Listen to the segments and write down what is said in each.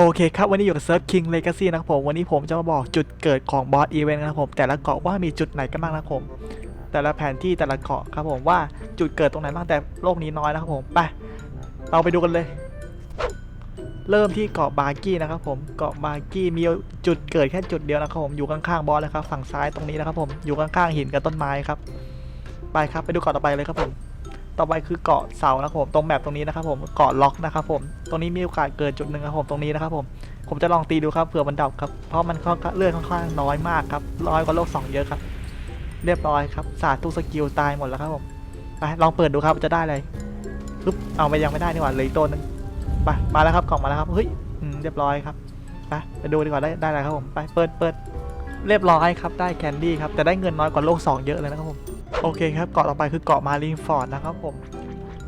โอเคครับ วันนี้อยู่กับเซิร์ฟคิงเลกาซีนะครับผม วันนี้ผมจะมาบอกจุดเกิดของบอสอีเวนต์นะครับผม แต่ละเกาะว่ามีจุดไหนกันบ้างนะครับผม แต่ละแผนที่แต่ละเกาะครับผมว่าจุดเกิดตรงไหนบ้างแต่โลกนี้น้อยนะครับผมไปเราไปดูกันเลย เริ่มที่เกาะบาร์กี้นะครับผมเกาะบาร์กี้มีจุดเกิดแค่จุดเดียวนะครับผมอยู่ข้างๆบอสเลยครับฝั่งซ้ายตรงนี้นะครับผมอยู่ข้างๆหินกับต้นไม้ครับไปครับไปดูเกาะต่อไปเลยครับผม ต่อไปคือเกาะเสานะครับผมตรงแมปตรงนี้นะครับผมเกาะล็อกนะครับผมตรงนี้มีโอกาสเกิดจุดหนึ่งครับผมตรงนี้นะครับผมผมจะลองตีดูครับเผื่อมันดับครับเพราะมันค่อนข้างเลือดค่อนข้างน้อยมากครับน้อยกว่าโลกสองเยอะครับ เรียบร้อยครับสาดทุกสกิลตายหมดแล้วครับผมไปลองเปิดดูครับจะได้อะไรปึ๊บเอาไปยังไม่ได้นี่หว่าเหลยตัวหนึงไปมาแล้วครับกล่องมาแล้วครับเฮ้ยเรียบร้อยครับไปไปดูดีกว่าได้ได้อะไรครับผมไปเปิดเปิดเรียบร้อยครับได้แคนดี้ครับแต่ได้เงินน้อยกว่าโลกสองเยอะเลยนะครับผม โอเคครับเกาะต่อไปคือเกาะมารีนฟอร์ดนะครับผม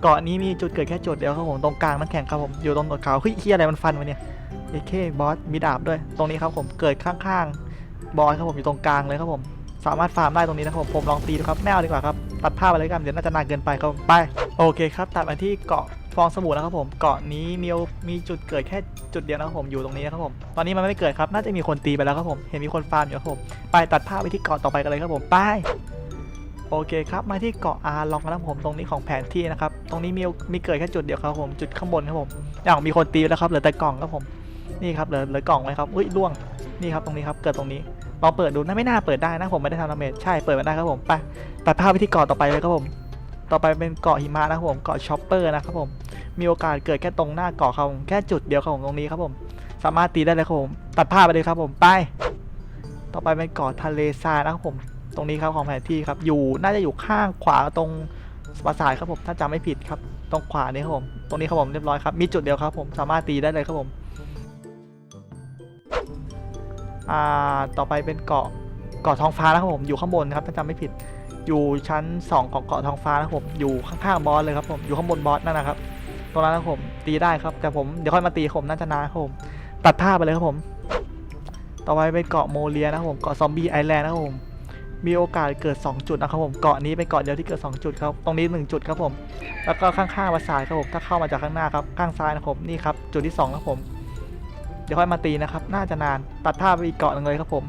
เกาะนี้มีจุดเกิดแค่จุดเดียวครับผมตรงกลางน้ำแข็งครับผมอยู่ตรงหนวดเขาเฮ้ยเฮียอะไรมันฟันมาเนี่ยเอเคบอสมีดาบด้วย ตรงนี้ครับผมเกิดข้างๆบอสครับผมอยู่ตรงกลางเลยครับผมสามารถฟาร์มได้ตรงนี้นะครับผมผมลองตีดูครับไม่เอาดีกว่าครับตัดภาพไปเลยกันเดี๋ยวน่าจะนานเกินไปครับไปโอเคครับตัดมาที่เกาะฟองสบู่นะครับผมเกาะนี้มีมีจุดเกิดแค่จุดเดียวนะครับผมอยู่ตรงนี้นะครับผมตอนนี้มันไม่เกิดครับน่าจะมีคนตีไปแล้วครับผมเห็นมีคนฟาร์มอยู่ครับผมไปตัดภาพไปที่เกาะต่อไปกันเลยครับผมไป โอเคครับมาที่เกาะอาลองนะครับผมตรงนี้ของแผนที่นะครับตรงนี้มีมีเกิดแค่จุดเดียวครับผมจุดข้างบนครับผมอย่างมีคนตีแล้วครับเหลือแต่กล่องครับผมนี่ครับเหลือเหลือกล่องไว้ครับอุ้ยล่วงนี่ครับตรงนี้ครับเกิดตรงนี้ลองเปิดดูนะไม่น่าเปิดได้นะผมไม่ได้ทำดาเมจใช่เปิดมาได้ครับผมไปตัดภาพไปที่เกาะต่อไปเลยครับผมต่อไปเป็นเกาะหิมะนะครับผมเกาะช็อปเปอร์นะครับผมมีโอกาสเกิดแค่ตรงหน้าเกาะครับผมแค่จุดเดียวครับผมตรงนี้ครับผมสามารถตีได้เลยครับผมตัดภาพไปเลยครับผมไป ต่อไปเป็นเกาะทะเลทรายนะครับผม ตรงนี้ครับของแผนที่ครับ อยู่น่าจะอยู่ข้างขวาตรงปราสาทครับผม ถ้าจำไม่ผิดครับ ตรงขวานี่ครับผม ตรงนี้ครับผมเรียบร้อยครับ มีจุดเดียวครับผม สามารถตีได้เลยครับผม อ่า ต่อไปเป็นเกาะ เกาะทองฟ้านะครับผม อยู่ข้างบนครับ ถ้าจำไม่ผิด อยู่ชั้น 2 ของเกาะทองฟ้านะครับผม อยู่ข้างๆบอสเลยครับผม อยู่ข้างบนบอสนั่นนะครับ ตรงนั้นนะครับผม ตีได้ครับ แต่ผมเดี๋ยวค่อยมาตีผมน่าจะนานครับผม ตัดภาพไปเลยครับผม ต่อไปเป็นเกาะโมเลียนะครับผม เกาะซอมบี้ไอแลนด์นะครับผม มีโอกาสเกิด 2 จุดนะครับผมเกาะนี้เป็นเกาะเดียวที่เกิด 2 จุดครับตรงนี้ 1 จุดครับผม แล้วก็ข้างๆปราสาทครับผมถ้าเข้ามาจากข้างหน้าครับข้างซ้ายนะครับนี่ครับจุดที่2ครับผมเดี๋ยวค่อยมาตีนะครับ น่าจะนานตัดภาพไปอีกเกาะหนึ่งเลยครับผม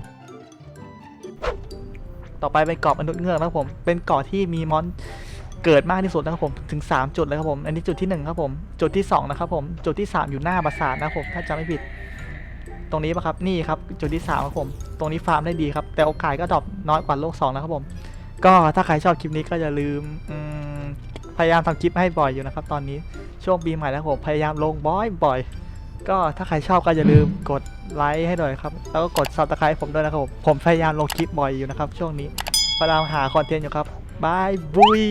ต่อไปเป็นเกาะมนุษย์เงือกนะครับผม เป็นเกาะที่มีมอนเกิดมากที่สุดนะครับผมถึง 3 จุดเลยครับผม อันนี้จุดที่1ครับผม จุดที่2นะครับผม จุดที่ 3 อยู่หน้าปราสาทนะครับผมถ้าจำไม่ผิด ตรงนี้ปะครับนี่ครับจุดที่3ครับผมตรงนี้ฟาร์มได้ดีครับแต่โอกาสก็ดรอปน้อยกว่าโลก2นะครับผมก็ถ้าใครชอบคลิปนี้ก็อย่าลืมมพยายามทำคลิปให้บ่อยอยู่นะครับ ตอนนี้ช่วงปีใหม่แล้วผมพยายามลงบ่อยบ่อยๆก็ถ้าใครชอบก็อย่าลืมกดไลค์ให้หน่อยครับแล้วก็กด subscribe ผมด้วยนะครับผมผมพยายามลงคลิปบ่อยอยู่นะครับ ช่วงนี้พยายามหาคอนเทนต์อยู่ครับบายบุย